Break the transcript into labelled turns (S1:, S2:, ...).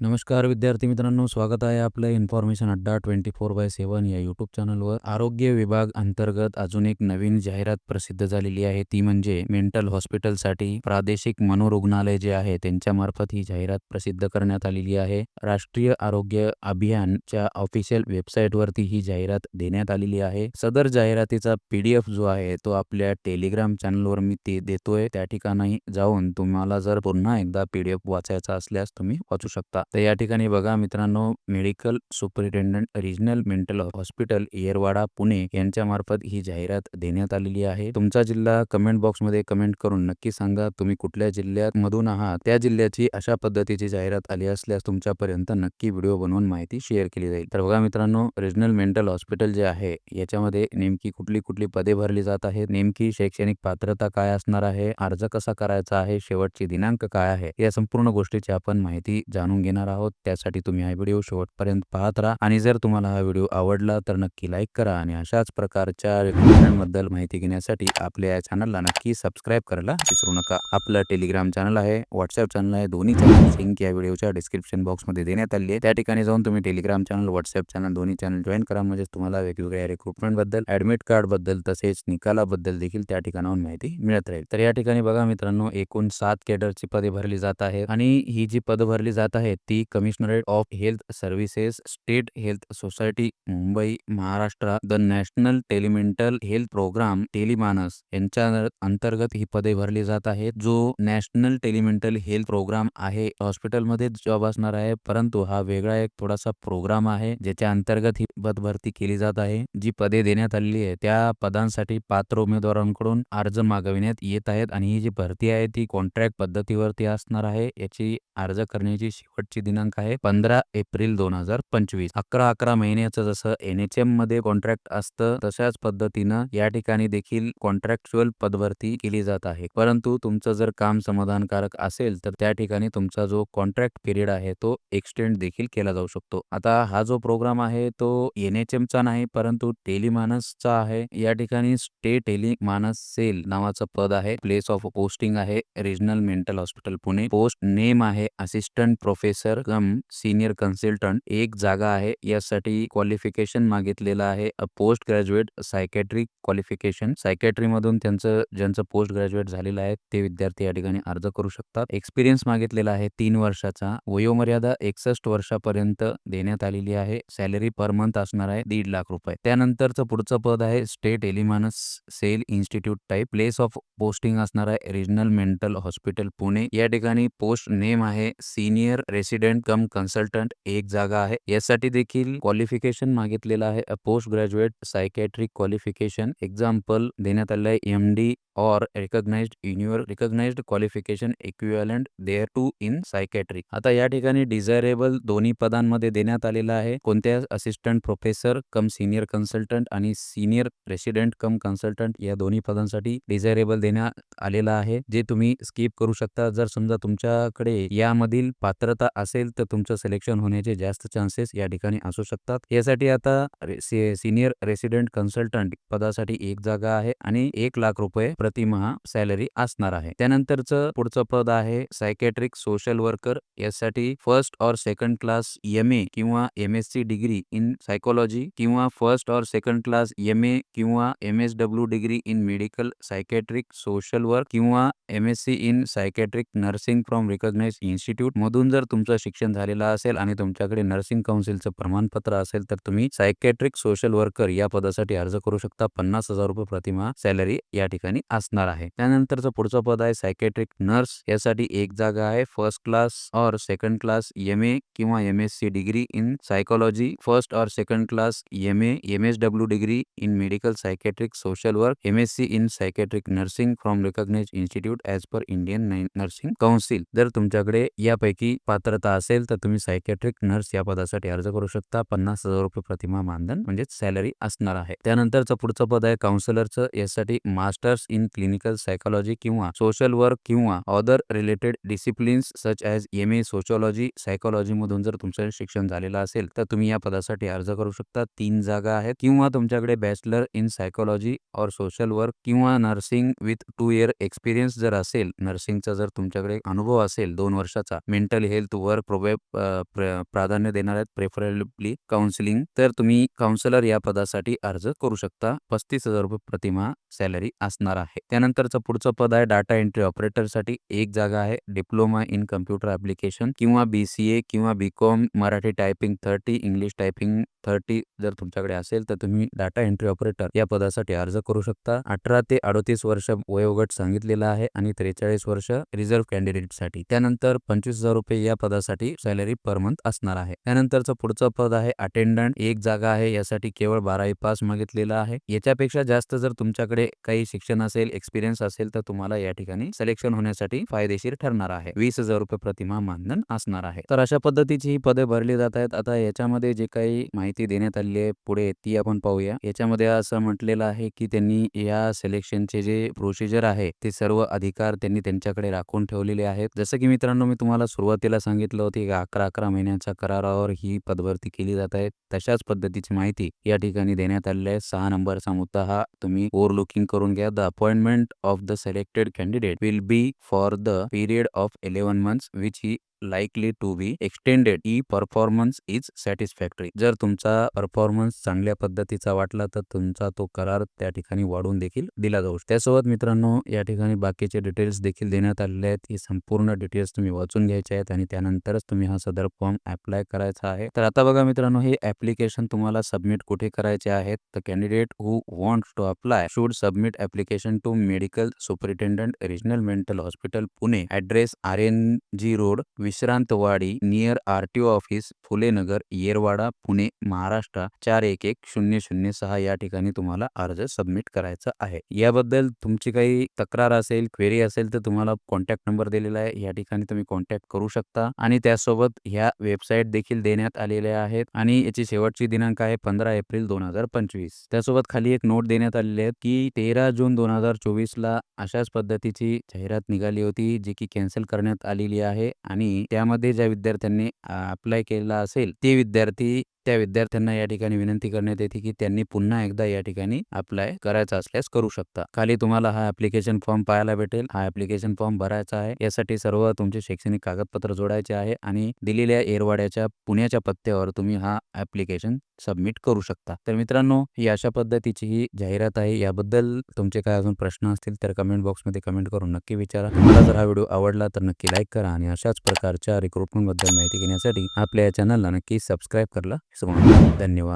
S1: नमस्कार विद्यार्थी मित्रांनो स्वागत आहे आपलं इन्फॉर्मेशन अड्डा ट्वेंटी फोर बाय सेवन या यूट्यूब चॅनलवर आरोग्य विभाग अंतर्गत अजून एक नवीन जाहिरात प्रसिद्ध झालेली आहे. ती म्हणजे मेंटल हॉस्पिटलसाठी प्रादेशिक मनोरुग्णालय जे आहे त्यांच्यामार्फत ही जाहिरात प्रसिद्ध करण्यात आलेली आहे. राष्ट्रीय आरोग्य अभियानच्या ऑफिशियल वेबसाईटवरती ही जाहिरात देण्यात आलेली आहे. सदर जाहिरातीचा पीडीएफ जो आहे तो आपल्या टेलिग्राम चॅनलवर मी ते देतोय. त्या ठिकाणी जाऊन तुम्हाला जर पुन्हा एकदा पीडीएफ वाचायचा असल्यास तुम्ही वाचू शकता. तर या ठिकाणी बघा मित्रांनो medical superintendent regional mental hospital Yerwada Pune यांच्या मार्फत ही जाहिरात देण्यात आलेली आहे. तुमचा जिल्हा कमेंट बॉक्समध्ये कमेंट करून नक्की सांगा तुम्ही कुठल्या जिल्ह्यात मधून आहात? त्या जिल्ह्याची अशा पद्धतीची जाहिरात आली असल्यास तुमच्यापर्यंत नक्की व्हिडिओ बनवून माहिती शेअर केली जाईल. तर बघा मित्रांनो रिजनल मेंटल हॉस्पिटल जे आहे याच्यामध्ये नेमकी कुठली कुठली पदे भरली जात आहेत? नेमकी शैक्षणिक पात्रता काय असणार आहे? अर्ज कसा करायचा आहे? शेवटची दिनांक काय आहे? या संपूर्ण गोष्टीची आपण माहिती जाणून घेणार आहोत त्यासाठी तुम्ही हा व्हिडिओ शेवटपर्यंत पाहत राहा. आणि जर तुम्हाला हा व्हिडिओ आवडला तर नक्की लाईक करा आणि अशाच प्रकारच्या रिक्रुटमेंटबद्दल माहिती घेण्यासाठी आपल्या या चॅनलला नक्की सबस्क्राईब करायला विसरू नका. आपलं टेलिग्राम चॅनल आहे व्हॉट्सअप चॅनल आहे दोन्ही चॅनल लिंक या व्हिडिओच्या डिस्क्रिप्शन बॉक्समध्ये देण्यात आली आहे. त्या ठिकाणी जाऊन तुम्ही टेलिग्राम चॅनल व्हॉट्सअप चॅनल दोन्ही चॅनल जॉईन करा. म्हणजे तुम्हाला वेगवेगळ्या रिक्रुटमेंटबद्दल ॲडमिट कार्डबद्दल तसेच निकालाबद्दल देखील त्या ठिकाणाहून माहिती मिळत राहील. तर या ठिकाणी बघा मित्रांनो एकूण सात केडरची पदे भरली जात आहेत. आणि ही जी पद भरली जात आहेत ती commissionerate of health services state health society Mumbai Maharashtra the national telemental health programme Tele MANAS यांच्या अंतर्गत ही पदे भरली जात आहेत जो नॅशनल टेलिमेंटल हेल्थ प्रोग्राम आहे. हॉस्पिटलमध्ये जॉब असणार आहे परंतु हा वेगळा एक थोडासा प्रोग्राम आहे ज्याच्या अंतर्गत ही पद भरती केली जात आहे. जी पदे देण्यात आलेली आहे त्या पदांसाठी पात्र उमेदवारांकडून अर्ज मागविण्यात येत आहेत आणि ही जी भरती आहे ती कॉन्ट्रॅक्ट पद्धतीवरती असणार आहे. याची अर्ज करण्याची शेवटची दिनांक आहे पंधरा एप्रिल दोन हजार पंचवीस. अकरा अकरा महिन्याचं जसं एनएचएममध्ये कॉन्ट्रॅक्ट असतं तशाच पद्धतीनं या ठिकाणी देखील कॉन्ट्रॅक्च्युअल पदभरती केली जात आहे. परंतु तुमचं जर काम समाधानकारक असेल तर त्या ठिकाणी तुमचा जो कॉन्ट्रॅक्ट पिरियड आहे तो एक्सटेंड देखील केला जाऊ शकतो. आता हा जो प्रोग्राम आहे तो एनएचएम चा नाही परंतु टेलिमानसचा आहे. या ठिकाणी स्टे टेलिमानस सेल नावाचं पद आहे. प्लेस ऑफ पोस्टिंग आहे. Regional mental hospital Pune. Post name आहे assistant professor cum senior consultant एक जागा आहे. यासाठी क्वालिफिकेशन मागितलेलं आहे. Post graduate psychiatric qualification psychiatry मधून त्यांचं ज्यांचं पोस्ट ग्रॅज्युएट झालेलं आहे ते विद्यार्थी या ठिकाणी अर्ज करू शकतात. एक्सपिरियन्स मागितलेला आहे तीन वर्षाचा. वयोमर्यादा एकसष्ट वर्षापर्यंत देण्यात आलेली आहे. सॅलरी पर मंथ असणार आहे दीड लाख रुपये. त्यानंतरचं पुढचं पद आहे state एलिमानस cell institute type place of posting असणार आहे. रिजनल मेंटल हॉस्पिटल पुणे या ठिकाणी पोस्ट नेम आहे. सिनियर रेसिडेंट कम कन्सल्टंट एक जागा आहे. यासाठी देखील क्वालिफिकेशन मागितलेलं आहे. Post graduate psychiatric qualification example देण्यात आलं आहे. एम डी और recognised युनिवर recognised qualification equivalent thereto in psychiatric आता या ठिकाणी डिझायरेबल दोन्ही पदांमध्ये देण्यात आलेला आहे. कोणत्या assistant professor cum senior consultant आणि सिनियर रेसिडेंट कम कन्सल्टंट या दोन्ही पदांसाठी डिझायरेबल देण्यात आलेला आहे. जे तुम्ही स्किप करू शकता. जर समजा तुमच्याकडे यामधील पात्रता असेल तर तुमचं सिलेक्शन होण्याचे जास्त चान्सेस या ठिकाणी असू शकतात. यासाठी आता सिनियर रेसिडेंट कन्सल्टंट पदासाठी एक जागा आहे आणि एक लाख रुपये प्रतिमहा सॅलरी असणार आहे. त्यानंतरचं पुढचं पद आहे सायकॅट्रिक सोशल वर्कर यासाठी फर्स्ट और सेकंड क्लास एम ए किंवा M S C degree in psychology किंवा फर्स्ट और सेकंड क्लास एम ए किंवा M S W degree in medical psychiatric social work किंवा M S C in psychiatric nursing from recognise institute मधून जर तुमचं शिक्षण झालेलं असेल आणि तुमच्याकडे नर्सिंग काउन्सिलचं प्रमाणपत्र असेल तर तुम्ही सायकॅट्रिक सोशल वर्कर या पदासाठी अर्ज करू शकता. पन्नास हजार रुपये प्रतिमा सॅलरी या ठिकाणी असणार आहे. त्यानंतरचं पुढचं पद आहे सायकॅट्रिक नर्स. यासाठी एक जागा आहे फर्स्ट क्लास और सेकंड क्लास एम ए किंवा M S C degree in psychology. First और second class M A M S W degree in medical psychiatric social work. M S C in psychiatric nursing from recognise institute as per Indian nursing council जर तुमच्याकडे यापैकी पात्र पात्रता असेल तर तुम्ही psychiatric nurse या पदासाठी अर्ज करू शकता. पन्नास हजार रुपये प्रतिमा मानधन म्हणजेच सॅलरी असणार आहे. त्यानंतरचं पुढचं पद आहे काउन्सिलरचं यासाठी मास्टर्स इन क्लिनिकल सायकोलॉजी किंवा सोशल वर्क किंवा other related disciplines such as M A sociology psychology मधून जर तुमचं शिक्षण झालेलं असेल तर तुम्ही या पदासाठी अर्ज करू शकता. तीन जागा आहेत. किंवा तुमच्याकडे बॅचलर इन सायकोलॉजी और सोशल वर्क किंवा nursing with two year experience जर असेल नर्सिंगचा जर तुमच्याकडे अनुभव असेल दोन वर्षाचा मेंटल हेल्थ वर प्रोबे प्र प्राधान्य देणार आहेत प्रेफरेबली काउन्सिलिंग तर तुम्ही काउन्सिलर या पदासाठी अर्ज करू शकता. पस्तीस हजार रुपये प्रतिमा सॅलरी असणार आहे. त्यानंतरचं पुढचं पद आहे डाटा एंट्री ऑपरेटरसाठी एक जागा आहे डिप्लोमा इन कम्प्युटर ॲप्लिकेशन किंवा बी सी ए किंवा B com Marathi typing thirty English typing thirty जर तुमच्याकडे असेल तर तुम्ही डाटा एंट्री ऑपरेटर या पदासाठी अर्ज करू शकता. अठरा ते अडोतीस वर्ष वयोगट सांगितलेला आहे आणि त्रेचाळीस वर्ष रिझर्व्ह कॅन्डिडेटसाठी त्यानंतर पंचवीस हजार रुपये या पदासाठी सॅलरी पर मंथ असणार आहे. त्यानंतरचं पुढचं पद आहे अटेंडंट. एक जागा आहे यासाठी केवळ बारावी पास मागितलेला आहे. याच्यापेक्षा जास्त जर तुमच्याकडे काही शिक्षण असेल एक्सपिरियन्स असेल तर तुम्हाला या ठिकाणी सिलेक्शन होण्यासाठी फायदेशीर ठरणार आहे. वीस हजार रुपये प्रतिमा मानधन असणार आहे. तर अशा पद्धतीची ही पदे भरली जात आहेत. आता याच्यामध्ये जे काही माहिती देण्यात आली आहे पुढे ती आपण पाहूया. याच्यामध्ये असं म्हटलेलं आहे की त्यांनी या सिलेक्शनचे जे प्रोसिजर आहे ते सर्व अधिकार त्यांनी त्यांच्याकडे राखून ठेवलेले आहेत. जसं की मित्रांनो मी तुम्हाला सुरुवातीला सांगितलं होतं की अकरा अकरा महिन्याच्या करारावर ही पदभरती केली जात आहे. तशाच पद्धतीची माहिती या ठिकाणी देण्यात आलेली आहे. सहा नंबरचा मुद्दा हा तुम्ही ओव्हर लुकिंग करून घ्या. The appointment of the selected candidate will be for the period of eleven months which he likely to be extended E performance is satisfactory जर तुमचा परफॉर्मन्स चांगल्या पद्धतीचा वाटला तर तुमचा तो करार त्या ठिकाणी वाढवून देखील दिला जाऊ शकतो. त्यासोबत मित्रांनो या ठिकाणी बाकीचे डिटेल्स देखील देण्यात आलेले आहेत. ही संपूर्ण डिटेल्स तुम्ही वाचून घ्यायचे आहेत आणि त्यानंतरच तुम्ही हा सदर फॉर्म अप्लाय करायचा आहे. तर आता बघा मित्रांनो हे ऍप्लिकेशन तुम्हाला सबमिट कुठे करायचे आहेत? तर candidate who want to apply should submit application to medical superintendent regional mental hospital Pune address R N G road Vishrantwadi near R T O office Phule Nagar Yerwada Pune Maharashtra चार एक एक शून्य शून्य सहा या ठिकाणी तुम्हाला अर्ज सबमिट करायचा आहे. याबद्दल तुमची काही तक्रार असेल क्वेरी असेल तर तुम्हाला कॉन्टॅक्ट नंबर दिलेला आहे. या ठिकाणी तुम्ही कॉन्टॅक्ट करू शकता आणि त्यासोबत ह्या वेबसाईट देखील देण्यात आलेल्या आहेत आणि याची शेवटची दिनांक आहे पंधरा एप्रिल दोन हजार पंचवीस. त्यासोबत खाली एक नोट देण्यात आलेली आहे की तेरा जून दोन हजार चोवीस ला अशाच पद्धतीची जाहिरात निघाली होती जी की कॅन्सल करण्यात आलेली आहे आणि त्यामध्ये ज्या विद्यार्थ्यांनी अप्लाय केलेला असेल ते विद्यार्थी त्या विद्यार्थ्यांना या ठिकाणी विनंती करण्यात येते की त्यांनी पुन्हा एकदा या ठिकाणी अप्लाय करायचा असल्यास करू शकता. खाली तुम्हाला हा ऍप्लिकेशन फॉर्म पाहायला भेटेल. हा ऍप्लिकेशन फॉर्म भरायचा आहे. यासाठी सर्व तुमचे शैक्षणिक कागदपत्र जोडायचे आहे आणि दिलेल्या एरवाड्याच्या पुण्याच्या पत्त्यावर तुम्ही हा ऍप्लिकेशन सबमिट करू शकता. तर मित्रांनो ही अशा पद्धतीची ही जाहिरात आहे. याबद्दल तुमचे काय अजून प्रश्न असतील तर कमेंट बॉक्समध्ये कमेंट करून नक्की विचारा. तुम्हाला जर हा व्हिडिओ आवडला तर नक्की लाईक करा आणि अशाच प्रकारच्या रिक्रुटमेंटबद्दल माहिती घेण्यासाठी आपल्या या चॅनलला नक्की सबस्क्राईब करायला विसरू धन्यवाद.